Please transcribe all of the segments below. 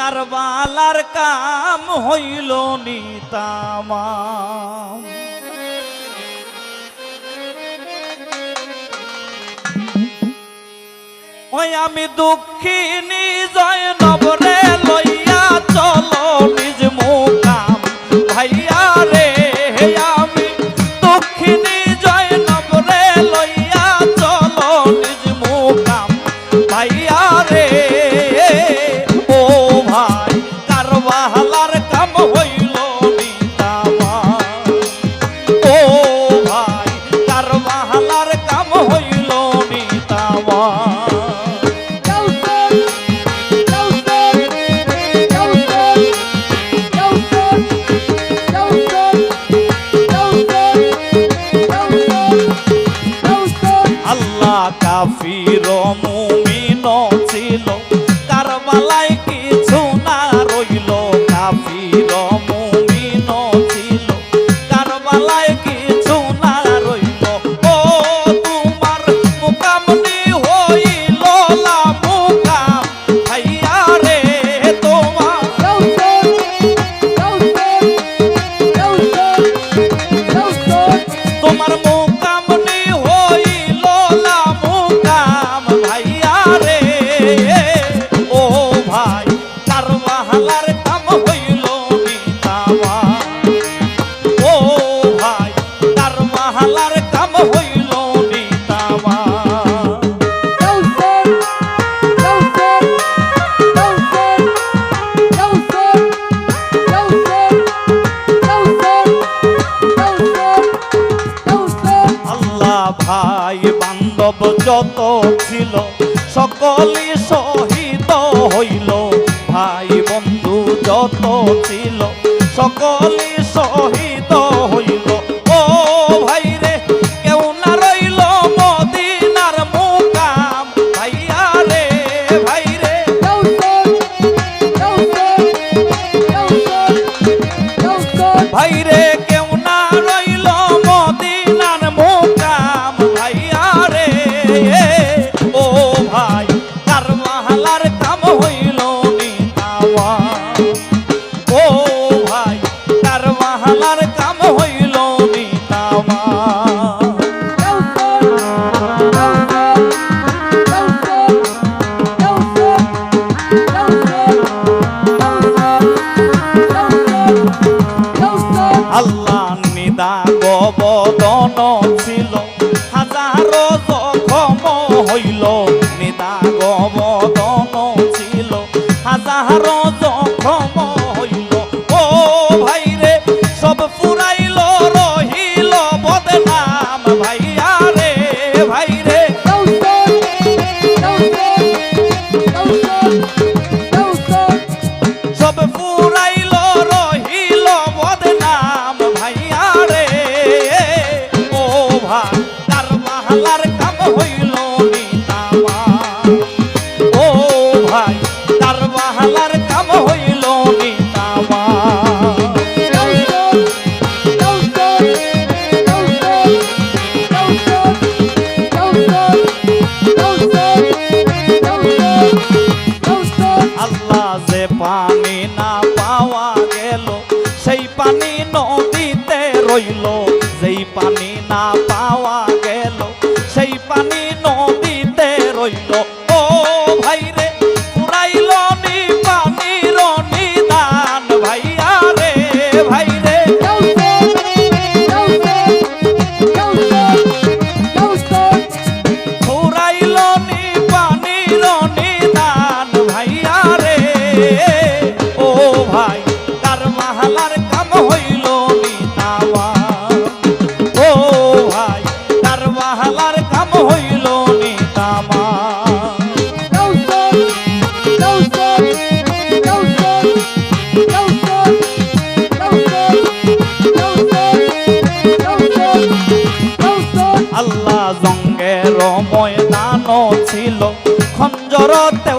কারবালার কাম হইল নিতামা ওই আমি দুঃখী নিজ মানব যত ছিল সকলই শহীদ হইল। ভাই বন্ধু যত ছিল সকল শালার কাম হইল নেতাওয়া ও ভাই, তার মহালার কাম হইল নেতাওয়া আল্লাহ নিদা গোবদন ছিল। arrodó অঞ্জরতে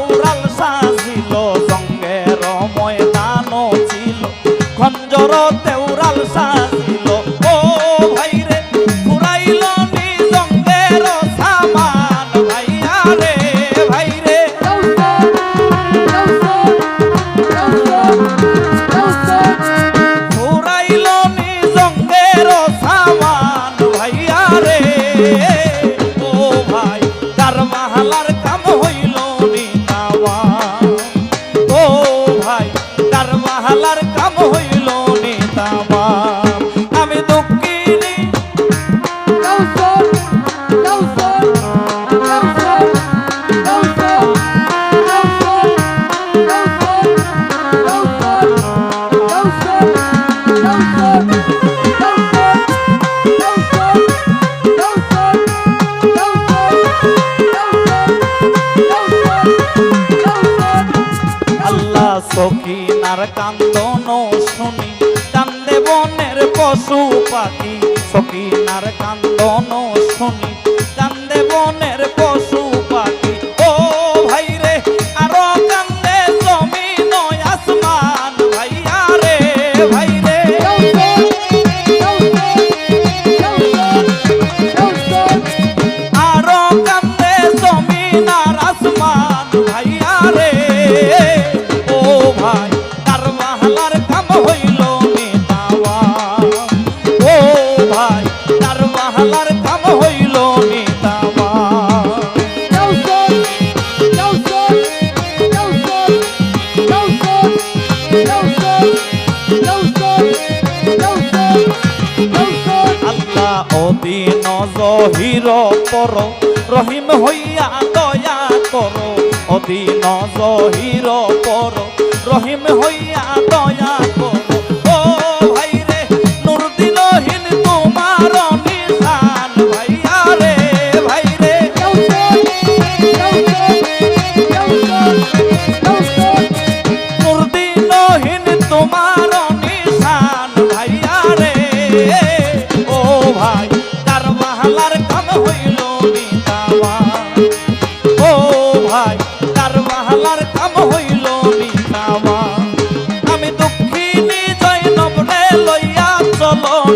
সখিনার কান্দন শুনি কান্দে বনের পশু পাখি। সখিনার কান্দন শুনি জহির কর রহিম হইয়া দয়া কর। অধীন জহির কর রহিম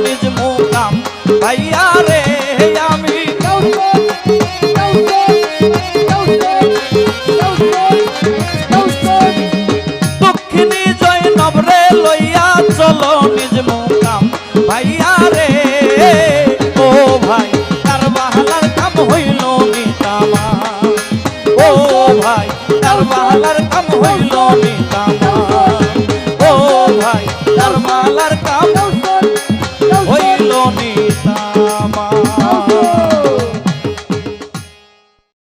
নিজ মোকাম ভাইয়া রে আমি দক্ষিণী জয় নবরে লইয়া চলো নিজ মোকাম ভাইয়া রে। ও ভাই, তার বাহালার কাম হইল নিতামা। ও ভাই, তার বাহালার কাম হইল নি